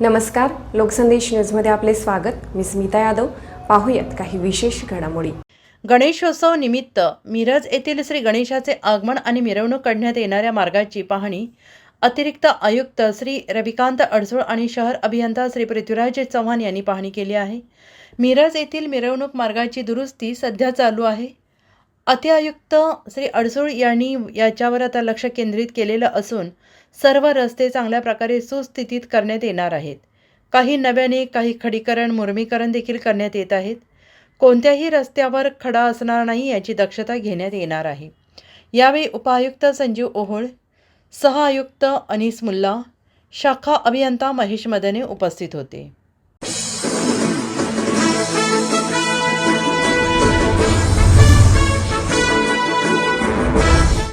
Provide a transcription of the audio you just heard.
नमस्कार लोकसंदेश न्यूजमध्ये आपले स्वागत. मी स्मिता यादव. पाहूयात काही विशेष घडामोडी. गणेशोत्सव निमित्त मिरज येथील श्री गणेशाचे आगमन आणि मिरवणूक काढण्यात येणाऱ्या मार्गाची पाहणी अतिरिक्त आयुक्त श्री रविकांत अडसूळ आणि शहर अभियंता श्री पृथ्वीराज चव्हाण यांनी पाहणी केली आहे. मिरज येथील मिरवणूक मार्गाची दुरुस्ती सध्या चालू आहे. अतिआयुक्त श्री अडसूळ यांनी याच्यावर आता लक्ष केंद्रित केलेलं असून सर्व रस्ते चांगल्या प्रकारे सुस्थितीत करण्यात येणार आहेत. काही नव्याने काही खडीकरण मुरमीकरण देखील करण्यात येत आहेत. कोणत्याही रस्त्यावर खडा असणार नाही याची दक्षता घेण्यात येणार आहे. यावेळी उपायुक्त संजीव ओहोळ सहआयुक्त अनिस मुल्ला शाखा अभियंता महेश मदने उपस्थित होते.